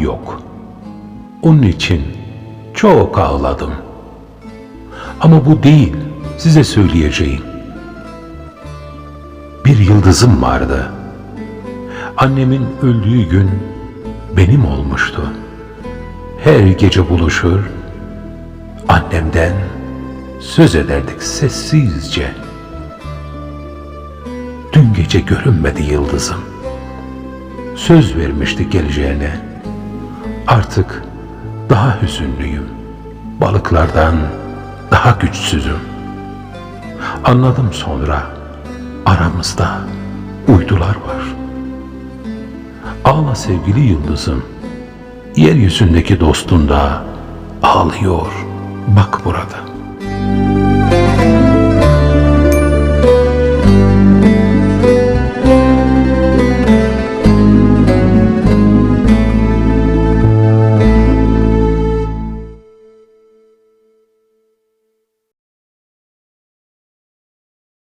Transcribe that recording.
yok. Onun için çok ağladım. Ama bu değil, size söyleyeceğim. Bir yıldızım vardı. Annemin öldüğü gün benim olmuştu. Her gece buluşur, annemden söz ederdik sessizce. Dün gece görünmedi yıldızım. Söz vermişti geleceğine. Artık daha hüzünlüyüm. Balıklardan daha güçsüzüm. Anladım sonra aramızda uydular var. Ağla sevgili yıldızım. Yeryüzündeki dostun da ağlıyor. Bak burada.